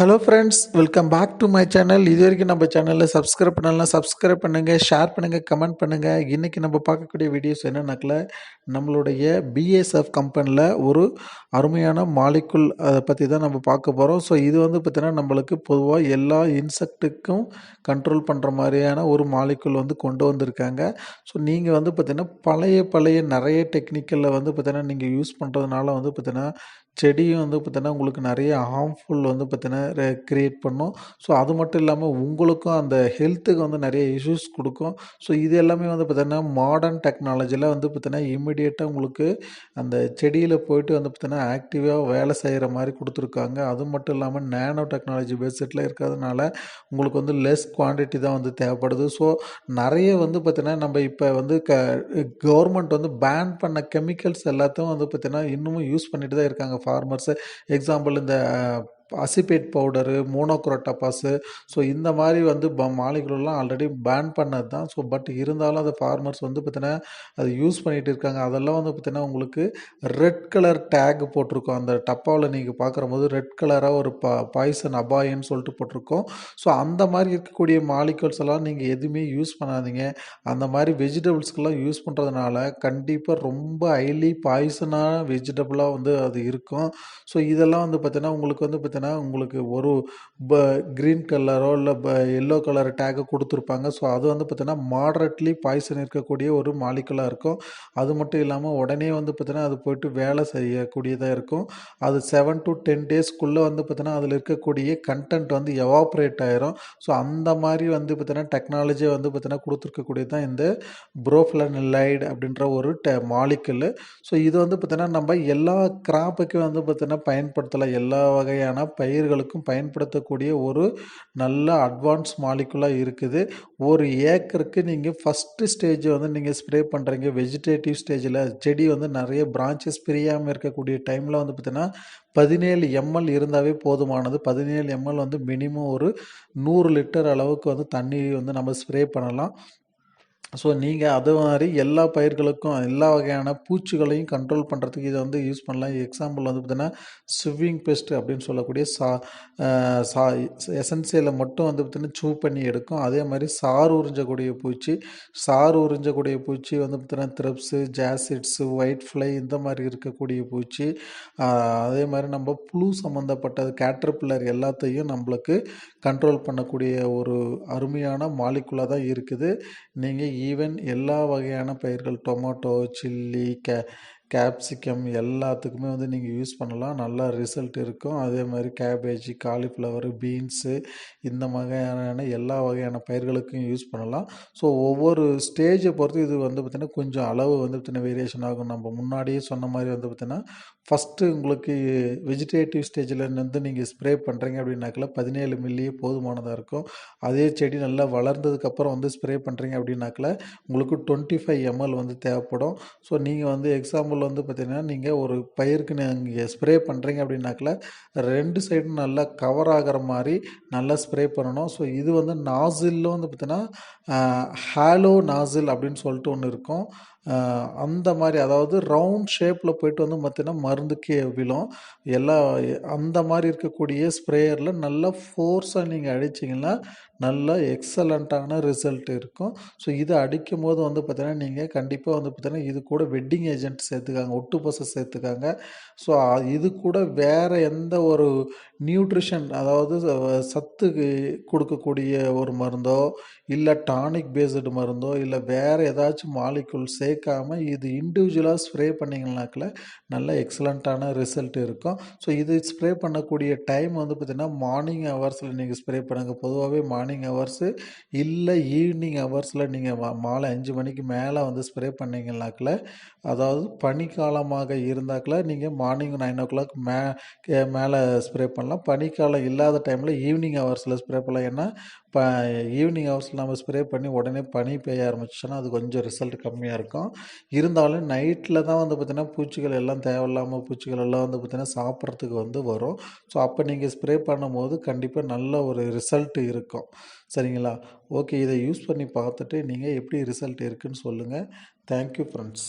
Hello friends welcome back to my channel இது வரைக்கும் நம்ம சேனலில் சப்ஸ்கிரைப் பண்ணலாம் சப்ஸ்கிரைப் பண்ணுங்கள் ஷேர் பண்ணுங்கள் கமெண்ட் பண்ணுங்கள் இன்றைக்கி நம்ம பார்க்கக்கூடிய வீடியோஸ் என்னன்னாக்கில் நம்மளுடைய பிஎஸ்எஃப் கம்பெனியில் ஒரு அருமையான மாலிக்குல் அதை பற்றி தான் நம்ம பார்க்க போகிறோம் ஸோ இது வந்து பார்த்திங்கன்னா நம்மளுக்கு பொதுவாக எல்லா இன்செக்ட்டுக்கும் கண்ட்ரோல் பண்ணுற மாதிரியான ஒரு மாலிக்குல் வந்து கொண்டு வந்திருக்காங்க. ஸோ நீங்கள் வந்து பார்த்திங்கன்னா பழைய பழைய நிறைய டெக்னிக்கலில் வந்து பார்த்திங்கன்னா நீங்கள் யூஸ் பண்ணுறதுனால வந்து பார்த்திங்கன்னா செடியும் வந்து பார்த்திங்கன்னா உங்களுக்கு நிறைய ஹார்ம்ஃபுல் வந்து பார்த்திங்கன்னா க்ரியேட் பண்ணும். ஸோ அது மட்டும் இல்லாமல் உங்களுக்கும் அந்த ஹெல்த்துக்கு வந்து நிறைய இஷ்யூஸ் கொடுக்கும். ஸோ இது எல்லாமே வந்து பார்த்திங்கன்னா மாடர்ன் டெக்னாலஜியில் வந்து பார்த்திங்கன்னா இம்மிடியேட்டாக உங்களுக்கு அந்த செடியில் போயிட்டு வந்து பார்த்திங்கன்னா ஆக்டிவாக வேலை செய்கிற மாதிரி கொடுத்துருக்காங்க. அது மட்டும் இல்லாமல் நேனோ டெக்னாலஜி பேஸ்டில் இருக்கிறதுனால உங்களுக்கு வந்து லெஸ் குவான்டிட்டி தான் வந்து தேவைப்படுது. ஸோ நிறைய வந்து பார்த்திங்கன்னா நம்ம இப்போ வந்து க கவர்மெண்ட் வந்து பேன் பண்ண கெமிக்கல்ஸ் எல்லாத்தையும் வந்து பார்த்திங்கன்னா இன்னமும் யூஸ் பண்ணிட்டு தான் இருக்காங்க. ஃபார்மர்ஸு எக்ஸாம்பிள் இந்த அசிபேட் பவுடரு மோனோக்ரோட்டபாஸு. ஸோ இந்த மாதிரி வந்து ப மாலிகுலர்லாம் ஆல்ரெடி பேன் பண்ணது தான் ஸோ பட் இருந்தாலும் அது ஃபார்மர்ஸ் வந்து பார்த்தீங்கன்னா அது யூஸ் பண்ணிகிட்டு இருக்காங்க. அதெல்லாம் வந்து பார்த்தீங்கன்னா உங்களுக்கு ரெட் கலர் டேக் போட்டிருக்கோம். அந்த டப்பாவில் நீங்கள் பார்க்குற போது ரெட் கலராக ஒரு பா பாய்சன் அபாயன்னு சொல்லிட்டு போட்டிருக்கோம். ஸோ அந்த மாதிரி இருக்கக்கூடிய மாலிகல்ஸ் எல்லாம் நீங்கள் எதுவுமே யூஸ் பண்ணாதீங்க. அந்த மாதிரி வெஜிடபிள்ஸ்க்கெல்லாம் யூஸ் பண்ணுறதுனால கண்டிப்பாக ரொம்ப ஹைலி பாய்சனான வெஜிடபிளாக வந்து அது இருக்கும். ஸோ இதெல்லாம் வந்து பார்த்தீங்கன்னா உங்களுக்கு வந்து பார்த்தீங்கன்னா பார்த்தீங்கன்னா உங்களுக்கு ஒரு ப க்ரீன் கலரோ இல்லை ப எல்லோ கலர் டேக்கை கொடுத்துருப்பாங்க. ஸோ அது வந்து பார்த்தீங்கன்னா மாடரேட்லி பாய்சன் இருக்கக்கூடிய ஒரு மாலிகுலாக இருக்கும். அது மட்டும் இல்லாமல் உடனே வந்து பார்த்தீங்கன்னா அது போயிட்டு வேலை செய்யக்கூடியதாக இருக்கும். அது செவன் டு டென் டேஸ்க்குள்ளே வந்து பார்த்தீங்கன்னா அதில் இருக்கக்கூடிய கண்டென்ட் வந்து எவாப்ரேட் ஆயிரும். ஸோ அந்த மாதிரி வந்து பார்த்தீங்கன்னா டெக்னாலஜியை வந்து பார்த்தீங்கன்னா கொடுத்துருக்கக்கூடியது தான் இந்த ப்ரோஃப்ளனிலைடு அப்படின்ற ஒரு டெ மாலிக்கல் ஸோ இது வந்து பார்த்தீங்கன்னா நம்ம எல்லா கிராப்புக்கும் வந்து பார்த்தீங்கன்னா பயன்படுத்தலாம். எல்லா வகையான பயிர்களுக்கும் பயன்படுத்தக்கூடிய ஒரு நல்ல அட்வான்ஸ் மாலிகுலாக இருக்குது. ஒரு ஏக்கருக்கு நீங்கள் ஃபஸ்ட்டு ஸ்டேஜ் வந்து நீங்கள் ஸ்ப்ரே பண்ணுறீங்க வெஜிடேட்டிவ் ஸ்டேஜில் செடி வந்து நிறைய பிரான்ச்சஸ் பிரியாமல் இருக்கக்கூடிய டைமில் வந்து பார்த்திங்கன்னா பதினேழு எம்எல் இருந்தாவே போதுமானது. பதினேழு எம்எல் வந்து மினிமம் ஒரு நூறு லிட்டர் அளவுக்கு வந்து தண்ணி வந்து நம்ம ஸ்ப்ரே பண்ணலாம். ஸோ நீங்கள் அது மாதிரி எல்லா பயிர்களுக்கும் எல்லா வகையான பூச்சிகளையும் கண்ட்ரோல் பண்ணுறதுக்கு இதை வந்து யூஸ் பண்ணலாம். எக்ஸாம்பிள் வந்து பார்த்தீங்கன்னா ஸ்விவிங் பெஸ்ட் அப்படின்னு சொல்லக்கூடிய சா சா எசன்சியலை மட்டும் வந்து பார்த்திங்கன்னா சூ பண்ணி எடுக்கும். அதே மாதிரி சாறு உறிஞ்சக்கூடிய பூச்சி சாறு உறிஞ்சக்கூடிய பூச்சி வந்து பார்த்திங்கன்னா த்ரிப்ஸு ஜாசிட்ஸு ஒயிட் ஃப்ளை இந்த மாதிரி இருக்கக்கூடிய பூச்சி அதே மாதிரி நம்ம புழு சம்மந்தப்பட்டது கேட்டர்பில்லர் எல்லாத்தையும் நம்மளுக்கு கண்ட்ரோல் பண்ணக்கூடிய ஒரு அருமையான மாலிகுலாக தான் இருக்குது. நீங்கள் ஈவன் எல்லா வகையான பயிர்கள் டொமேட்டோ சில்லி கே கேப்சிகம் எல்லாத்துக்குமே வந்து நீங்கள் யூஸ் பண்ணலாம். நல்லா ரிசல்ட் இருக்கும். அதே மாதிரி கேபேஜ் காலிஃப்ளவர் பீன்ஸு இந்த வகையான எல்லா வகையான பயிர்களுக்கும் யூஸ் பண்ணலாம். ஸோ ஒவ்வொரு ஸ்டேஜை பொறுத்து இது வந்து பார்த்திங்கன்னா கொஞ்சம் அளவு வந்து பார்த்திங்கன்னா வேரியேஷன் ஆகும். நம்ம முன்னாடியே சொன்ன மாதிரி வந்து பார்த்திங்கன்னா ஃபஸ்ட்டு உங்களுக்கு வெஜிடேட்டிவ் ஸ்டேஜில் இருந்து நீங்கள் ஸ்ப்ரே பண்ணுறீங்க அப்படின்னாக்கில் பதினேழு மில்லியே போதுமானதாக இருக்கும். அதே செடி நல்லா வளர்ந்ததுக்கப்புறம் வந்து ஸ்ப்ரே பண்ணுறீங்க அப்படின்னாக்கில் உங்களுக்கு டுவெண்ட்டி ஃபைவ் எம்எல் வந்து தேவைப்படும். ஸோ நீங்கள் வந்து எக்ஸாம்பிள் வந்து பார்த்திங்கன்னா நீங்கள் ஒரு பயிருக்கு நீங்கள் ஸ்ப்ரே பண்ணுறீங்க அப்படின்னாக்கில் ரெண்டு சைடும் நல்லா கவர் ஆகிற மாதிரி நல்லா ஸ்ப்ரே பண்ணணும். ஸோ இது வந்து நாசிலில் வந்து பார்த்திங்கன்னா ஹாலோ நாசில் அப்படின்னு சொல்லிட்டு ஒன்று இருக்கும். அந்த மாதிரி அதாவது ரவுண்ட் ஷேப்பில் போயிட்டு வந்து பார்த்திங்கன்னா மருந்துக்கே விழும். எல்லா அந்த மாதிரி இருக்கக்கூடிய ஸ்ப்ரேயரில் நல்லா ஃபோர்ஸாக நீங்கள் அடிச்சிங்கன்னா நல்ல எக்ஸலண்ட்டான ரிசல்ட் இருக்கும். ஸோ இதை அடிக்கும் போது வந்து பார்த்தீங்கன்னா நீங்கள் கண்டிப்பாக வந்து பார்த்தீங்கன்னா இது கூட வெட்டிங் ஏஜென்ட் சேர்த்துக்காங்க ஒட்டு பசை சேர்த்துக்காங்க ஸோ இது கூட வேறு எந்த ஒரு நியூட்ரிஷன் அதாவது சத்து கொடுக்கக்கூடிய ஒரு மருந்தோ இல்லை டானிக் பேஸ்டு மருந்தோ இல்லை வேறு ஏதாச்சும் மாலிகுல்ஸே சேர்க்காமல் இது இண்டிவிஜுவலாக ஸ்ப்ரே பண்ணிங்கனாக்கில் நல்ல எக்ஸலண்ட்டான ரிசல்ட் இருக்கும். ஸோ இது ஸ்ப்ரே பண்ணக்கூடிய டைம் வந்து பார்த்திங்கன்னா மார்னிங் ஹவர்ஸில் நீங்கள் ஸ்ப்ரே பண்ணுங்கள் பொதுவாகவே மார்னிங் ஹவர்ஸு இல்லை ஈவினிங் ஹவர்ஸில் நீங்கள் மாலை அஞ்சு மணிக்கு மேலே வந்து ஸ்ப்ரே பண்ணிங்கனாக்கில் அதாவது பனிக்காலமாக இருந்தாக்கில் நீங்கள் மார்னிங் நைன் ஓ கிளாக் மே மேலே ஸ்ப்ரே பண்ணலாம். பனிக்காலம் இல்லாத டைமில் ஈவினிங் ஹவர்ஸில் ஸ்ப்ரே பண்ணலாம். ஏன்னா இப்போ ஈவினிங் ஹவர்ஸில் நம்ம ஸ்ப்ரே பண்ணி உடனே பனி பெய்ய ஆரம்பிச்சோன்னா அது கொஞ்சம் ரிசல்ட் கம்மியாக இருக்கும். இருந்தாலும் நைட்டில் தான் வந்து பார்த்திங்கன்னா பூச்சிகள் எல்லாம் தேவையில்லாமல் பூச்சிகள் எல்லாம் வந்து பார்த்திங்கன்னா சாப்பிட்றதுக்கு வந்து வரும். ஸோ அப்போ நீங்கள் ஸ்ப்ரே பண்ணும்போது கண்டிப்பாக நல்ல ஒரு ரிசல்ட் இருக்கும். சரிங்களா? ஓகே இதை யூஸ் பண்ணி பார்த்துட்டு நீங்கள் எப்படி ரிசல்ட் இருக்குதுன்னு சொல்லுங்கள் தேங்க்யூ ஃப்ரெண்ட்ஸ்